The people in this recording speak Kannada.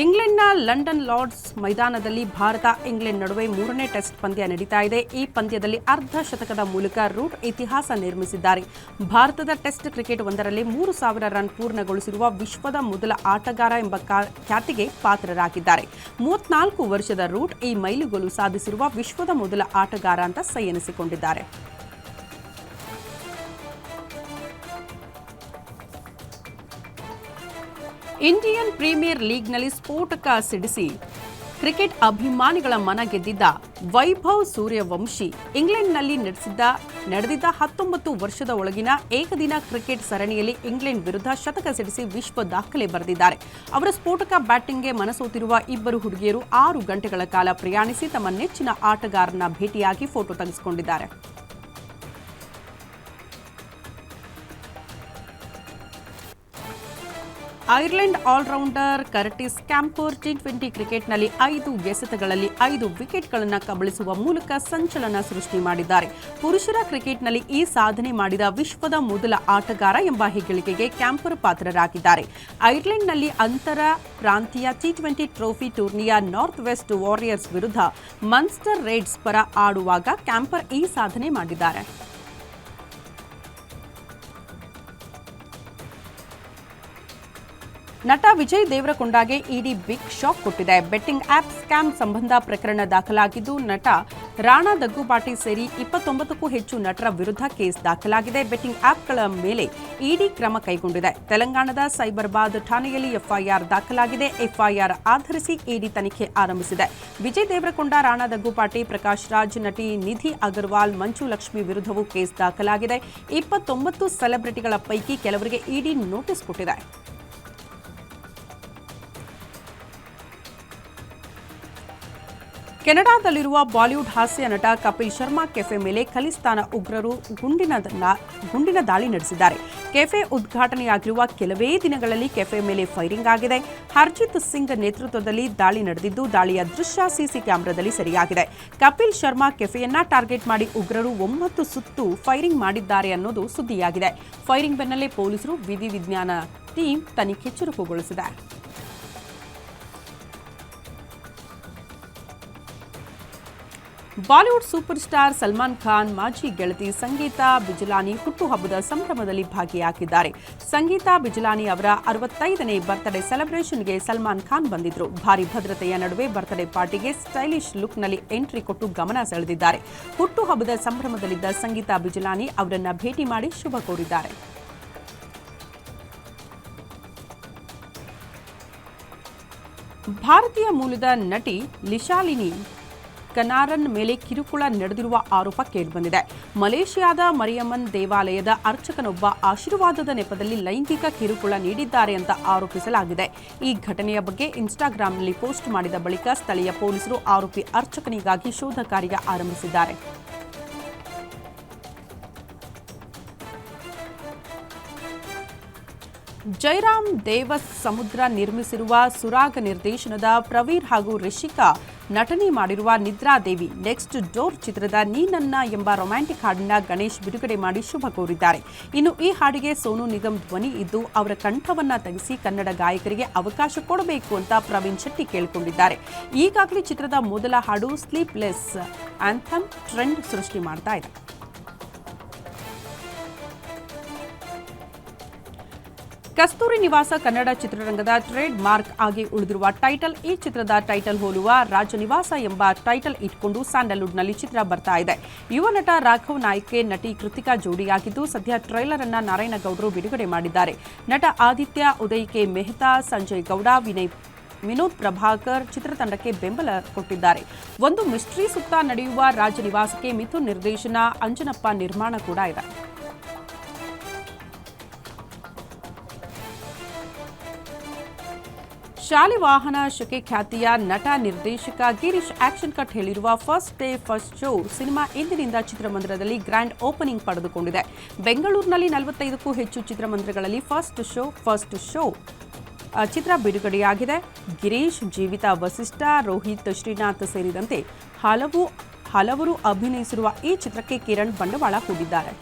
ಇಂಗ್ಲೆಂಡ್ನ ಲಂಡನ್ ಲಾರ್ಡ್ಸ್ ಮೈದಾನದಲ್ಲಿ ಭಾರತ, ಇಂಗ್ಲೆಂಡ್ ನಡುವೆ ಮೂರನೇ ಟೆಸ್ಟ್ ಪಂದ್ಯ ನಡೀತಾ ಇದೆ. ಈ ಪಂದ್ಯದಲ್ಲಿ ಅರ್ಧ ಶತಕದ ಮೂಲಕ ರೂಟ್ ಇತಿಹಾಸ ನಿರ್ಮಿಸಿದ್ದಾರೆ. ಭಾರತದ ಟೆಸ್ಟ್ ಕ್ರಿಕೆಟ್ ಒಂದರಲ್ಲಿ ಮೂರು ಸಾವಿರ ರನ್ ಪೂರ್ಣಗೊಳಿಸಿರುವ ವಿಶ್ವದ ಮೊದಲ ಆಟಗಾರ ಎಂಬ ಖ್ಯಾತಿಗೆ ಪಾತ್ರರಾಗಿದ್ದಾರೆ. ಮೂವತ್ನಾಲ್ಕು ವರ್ಷದ ರೂಟ್ ಈ ಮೈಲುಗಲ್ಲು ಸಾಧಿಸಿರುವ ವಿಶ್ವದ ಮೊದಲ ಆಟಗಾರ ಅಂತ ಸೈ ಎನಿಸಿಕೊಂಡಿದ್ದಾರೆ. ಇಂಡಿಯನ್ ಪ್ರೀಮಿಯರ್ ಲೀಗ್ನಲ್ಲಿ ಸ್ಫೋಟಕ ಸಿಡಿಸಿ ಕ್ರಿಕೆಟ್ ಅಭಿಮಾನಿಗಳ ಮನ ಗೆದ್ದಿದ್ದ ವೈಭವ್ ಸೂರ್ಯವಂಶಿ ಇಂಗ್ಲೆಂಡ್ನಲ್ಲಿ ನಡೆಸಿದ್ದ, ನಡೆದಿದ್ದ ಹತ್ತೊಂಬತ್ತು ವರ್ಷದ ಒಳಗಿನ ಏಕದಿನ ಕ್ರಿಕೆಟ್ ಸರಣಿಯಲ್ಲಿ ಇಂಗ್ಲೆಂಡ್ ವಿರುದ್ಧ ಶತಕ ಸಿಡಿಸಿ ವಿಶ್ವ ದಾಖಲೆ ಬರೆದಿದ್ದಾರೆ. ಅವರ ಸ್ಫೋಟಕ ಬ್ಯಾಟಿಂಗ್ಗೆ ಮನಸೋತಿರುವ ಇಬ್ಬರು ಹುಡುಗಿಯರು ಆರು ಗಂಟೆಗಳ ಕಾಲ ಪ್ರಯಾಣಿಸಿ ತಮ್ಮ ನೆಚ್ಚಿನ ಆಟಗಾರನ ಭೇಟಿಯಾಗಿ photo ತೆಗೆಸಿಕೊಂಡಿದ್ದಾರೆ. Ireland allrounder Curtis Campher T twenty ಕ್ರಿಕೆಟ್ನಲ್ಲಿ ಐದು ಎಸೆತಗಳಲ್ಲಿ ಐದು ವಿಕೆಟ್ಗಳನ್ನು ಕಬಳಿಸುವ ಮೂಲಕ ಸಂಚಲನ ಸೃಷ್ಟಿ ಮಾಡಿದ್ದಾರೆ. ಪುರುಷರ ಕ್ರಿಕೆಟ್ನಲ್ಲಿ ಈ ಸಾಧನೆ ಮಾಡಿದ ವಿಶ್ವದ ಮೊದಲ ಆಟಗಾರ ಎಂಬ ಹೆಗ್ಗಳಿಕೆಗೆ ಕ್ಯಾಂಪರ್ ಪಾತ್ರರಾಗಿದ್ದಾರೆ. ಐರ್ಲೆಂಡ್ನಲ್ಲಿ ಅಂತರ ಪ್ರಾಂತೀಯ ಟಿ ಟ್ವೆಂಟಿ ಟ್ರೋಫಿ ಟೂರ್ನಿಯ ನಾರ್ತ್ ವೆಸ್ಟ್ ವಾರಿಯರ್ಸ್ ವಿರುದ್ಧ ಮನ್ಸ್ಟರ್ ರೇಡ್ಸ್ ಪರ ಆಡುವಾಗ ಕ್ಯಾಂಪರ್ ಈ ಸಾಧನೆ ಮಾಡಿದ್ದಾರೆ. ನಟ ವಿಜಯ್ ದೇವರಕೊಂಡಾಗೆ ಇಡಿ ಬಿಗ್ ಶಾಕ್ ಕೊಟ್ಟಿದೆ. ಬೆಟ್ಟಿಂಗ್ ಆಪ್ ಸ್ಕ್ಯಾಮ್ ಸಂಬಂಧ ಪ್ರಕರಣ ದಾಖಲಾಗಿದ್ದು, ನಟ ರಾಣಾ ದಗ್ಗುಪಾಟಿ ಸೇರಿ ಇಪ್ಪತ್ತೊಂಬತ್ತಕ್ಕೂ ಹೆಚ್ಚು ನಟರ ವಿರುದ್ಧ ಕೇಸ್ ದಾಖಲಾಗಿದೆ. ಬೆಟ್ಟಿಂಗ್ ಆಪ್ಗಳ ಮೇಲೆ ಇಡಿ ಕ್ರಮ ಕೈಗೊಂಡಿದೆ. ತೆಲಂಗಾಣದ ಸೈಬರ್ಬಾದ್ ಠಾಣೆಯಲ್ಲಿ ಎಫ್ಐಆರ್ ದಾಖಲಾಗಿದೆ. ಎಫ್ಐಆರ್ ಆಧರಿಸಿ ಇಡಿ ತನಿಖೆ ಆರಂಭಿಸಿದೆ. ವಿಜಯ್ ದೇವರಕೊಂಡ, ರಾಣಾ ದಗ್ಗುಪಾಟಿ ಪ್ರಕಾಶ್ ರಾಜ್ ನಟಿ ನಿಧಿ ಅಗರ್ವಾಲ್, ಮಂಜು ಲಕ್ಷ್ಮಿ ವಿರುದ್ಧವೂ ಕೇಸ್ ದಾಖಲಾಗಿದೆ. ಇಪ್ಪತ್ತೊಂಬತ್ತು ಸೆಲೆಬ್ರಿಟಿಗಳ ಪೈಕಿ ಕೆಲವರಿಗೆ ಇಡಿ ನೋಟಿಸ್ ಕೊಟ್ಟಿದೆ. ಕೆನಡಾದಲ್ಲಿರುವ ಬಾಲಿವುಡ್ ಹಾಸ್ಯ ನಟ ಕಪಿಲ್ ಶರ್ಮಾ ಕೆಫೆ ಮೇಲೆ ಖಲಿಸ್ತಾನ ಉಗ್ರರು ಗುಂಡಿನ ಗುಂಡಿನ ದಾಳಿ ನಡೆಸಿದ್ದಾರೆ. ಕೆಫೆ ಉದ್ಘಾಟನೆಯಾಗಿರುವ ಕೆಲವೇ ದಿನಗಳಲ್ಲಿ ಕೆಫೆ ಮೇಲೆ ಫೈರಿಂಗ್ ಆಗಿದೆ. ಹರ್ಜಿತ್ ಸಿಂಗ್ ನೇತೃತ್ವದಲ್ಲಿ ದಾಳಿ ನಡೆದಿದ್ದು, ದಾಳಿಯ ದೃಶ್ಯ ಸಿಸಿ ಕ್ಯಾಮೆರಾದಲ್ಲಿ ಸೆರೆಯಾಗಿದೆ. ಕಪಿಲ್ ಶರ್ಮಾ ಕೆಫೆಯನ್ನ ಟಾರ್ಗೆಟ್ ಮಾಡಿ ಉಗ್ರರು ಒಂಬತ್ತು ಸುತ್ತು ಫೈರಿಂಗ್ ಮಾಡಿದ್ದಾರೆ ಅನ್ನೋದು ಸುದ್ದಿಯಾಗಿದೆ. ಫೈರಿಂಗ್ ಬೆನ್ನಲ್ಲೇ ಪೊಲೀಸರು ವಿಧಿವಿಜ್ಞಾನ ಟೀಮ್ ತನಿಖೆ ಚುರುಕುಗೊಳಿಸಿದೆ Bollywood super star Salman Khan, ಮಾಜಿ ಗೆಳತಿ ಸಂಗೀತಾ ಬಿಜಲಾನಿ ಹುಟ್ಟುಹಬ್ಬದ ಸಂಭ್ರಮದಲ್ಲಿ ಭಾಗಿಯಾಗಿದ್ದಾರೆ. ಸಂಗೀತಾ ಬಿಜಲಾನಿ ಅವರ ಅರವತ್ತೈದನೇ ಬರ್ತ್ಡೇ ಸೆಲೆಬ್ರೇಷನ್ಗೆ ಸಲ್ಮಾನ್ ಖಾನ್ ಬಂದಿದ್ರು. ಭಾರಿ ಭದ್ರತೆಯ ನಡುವೆ ಬರ್ತ್ಡೇ ಪಾರ್ಟಿಗೆ ಸ್ಟೈಲಿಶ್ ಲುಕ್ನಲ್ಲಿ ಎಂಟ್ರಿ ಕೊಟ್ಟು ಗಮನ ಸೆಳೆದಿದ್ದಾರೆ. ಹುಟ್ಟುಹಬ್ಬದ ಸಂಭ್ರಮದಲ್ಲಿದ್ದ ಸಂಗೀತಾ ಬಿಜಲಾನಿ ಅವರನ್ನ ಭೇಟಿ ಮಾಡಿ ಶುಭ ಕೋರಿದ್ದಾರೆ. ಭಾರತೀಯ ಮೂಲದ ನಟಿ ಲಿಶಾಲಿನಿ ಕನಾರನ್ ಮೇಲೆ ಕಿರುಕುಳ ನಡೆದಿರುವ ಆರೋಪ ಕೇಳಿಬಂದಿದೆ. ಮಲೇಷ್ಯಾದ ಮರಿಯಮ್ಮನ್ ದೇವಾಲಯದ ಅರ್ಚಕನೊಬ್ಬ ಆಶೀರ್ವಾದದ ನೆಪದಲ್ಲಿ ಲೈಂಗಿಕ ಕಿರುಕುಳ ನೀಡಿದ್ದಾರೆ ಅಂತ ಆರೋಪಿಸಲಾಗಿದೆ. ಈ ಘಟನೆಯ ಬಗ್ಗೆ ಇನ್ಸ್ಟಾಗ್ರಾಂನಲ್ಲಿ ಪೋಸ್ಟ್ ಮಾಡಿದ ಬಳಿಕ ಸ್ಥಳೀಯ ಪೊಲೀಸರು ಆರೋಪಿ ಅರ್ಚಕನಿಗಾಗಿ ಶೋಧ ಕಾರ್ಯ ಆರಂಭಿಸಿದ್ದಾರೆ. ಜೈರಾಮ್ ದೇವಸ್ ಸಮುದ್ರ ನಿರ್ಮಿಸಿರುವ ಸುರಾಗ ನಿರ್ದೇಶನದ ಪ್ರವೀರ್ ಹಾಗೂ ರಿಷಿಕಾ ನಟನೆ ಮಾಡಿರುವ ನಿದ್ರಾದೇವಿ ನೆಕ್ಸ್ಟ್ ಡೋರ್ ಚಿತ್ರದ ನೀನನ್ನ ಎಂಬ ರೊಮ್ಯಾಂಟಿಕ್ ಹಾಡಿನ ಗಣೇಶ್ ಬಿಡುಗಡೆ ಮಾಡಿ ಶುಭ ಕೋರಿದ್ದಾರೆ. ಇನ್ನು ಈ ಹಾಡಿಗೆ ಸೋನು ನಿಗಮ್ ಧ್ವನಿ ಇದ್ದು, ಅವರ ಕಂಠವನ್ನ ತೆಗೆಸಿ ಕನ್ನಡ ಗಾಯಕರಿಗೆ ಅವಕಾಶ ಕೊಡಬೇಕು ಅಂತ ಪ್ರವೀಣ್ ಶೆಟ್ಟಿ ಕೇಳಿಕೊಂಡಿದ್ದಾರೆ. ಈಗಾಗಲೇ ಚಿತ್ರದ ಮೊದಲ ಹಾಡು ಸ್ಲೀಪ್ಲೆಸ್ ಆಂಥಮ್ ಟ್ರೆಂಡ್ ಸೃಷ್ಟಿ ಮಾಡ್ತಾ ಇದೆ. ಕಸ್ತೂರಿ ನಿವಾಸ ಕನ್ನಡ ಚಿತ್ರರಂಗದ ಟ್ರೇಡ್ ಮಾರ್ಕ್ ಆಗಿ ಉಳಿದಿರುವ ಟೈಟಲ್, ಈ ಚಿತ್ರದ ಟೈಟಲ್ ಹೋಲುವ ರಾಜನಿವಾಸ ಎಂಬ ಟೈಟಲ್ ಇಟ್ಕೊಂಡು ಸ್ಯಾಂಡಲ್ವುಡ್ನಲ್ಲಿ ಚಿತ್ರ ಬರ್ತಾ ಇದೆ. ಯುವ ನಟ ರಾಘವ್ ನಾಯ್ಕೆ ನಟಿ ಕೃತಿಕಾ ಜೋಡಿಯಾಗಿದ್ದು ಸದ್ಯ ಟ್ರೈಲರ್ ಅನ್ನ ನಾರಾಯಣಗೌಡರು ಬಿಡುಗಡೆ ಮಾಡಿದ್ದಾರೆ. ನಟ ಆದಿತ್ಯ, ಉದಯ್ ಕೆ. ಮೆಹ್ತಾ, ಸಂಜಯ್ ಗೌಡ, ವಿನಯ್, ವಿನೋದ್ ಪ್ರಭಾಕರ್ ಚಿತ್ರತಂಡಕ್ಕೆ ಬೆಂಬಲ ಕೊಟ್ಟಿದ್ದಾರೆ. ಒಂದು ಮಿಸ್ಟ್ರಿ ಸುತ್ತ ನಡೆಯುವ ರಾಜನಿವಾಸಕ್ಕೆ ಮಿಥುನ್ ನಿರ್ದೇಶನ ಅಂಜನಪ್ಪ ನಿರ್ಮಾಣ ಕೂಡ ಇದೆ. ಶಾಲೆ ವಾಹನ ಶಕೆ ಖ್ಯಾತಿಯ ನಟ ನಿರ್ದೇಶಕ ಗಿರೀಶ್ ಆಕ್ಷನ್ ಕಟ್ ಹೇಳಿರುವ first day first show cinema ಇಂದಿನಿಂದ ಚಿತ್ರಮಂದಿರದಲ್ಲಿ ಗ್ರ್ಯಾಂಡ್ ಓಪನಿಂಗ್ ಪಡೆದುಕೊಂಡಿದೆ. ಬೆಂಗಳೂರಿನಲ್ಲಿ ನಲವತ್ತೈದಕ್ಕೂ ಹೆಚ್ಚು ಚಿತ್ರಮಂದಿರಗಳಲ್ಲಿ ಫಸ್ಟ್ ಶೋ ಫಸ್ಟ್ ಶೋ ಚಿತ್ರ ಬಿಡುಗಡೆಯಾಗಿದೆ. ಗಿರೀಶ್ ಜೀವಿತಾ ವಸಿಷ್ಠ ರೋಹಿತ್ ಶ್ರೀನಾಥ್ ಸೇರಿದಂತೆ ಹಲವು, ಹಲವರು ಅಭಿನಯಿಸಿರುವ ಈ ಚಿತ್ರಕ್ಕೆ ಕಿರಣ್ ಬಂಡವಾಳ ಹೂಡಿದ್ದಾರೆ.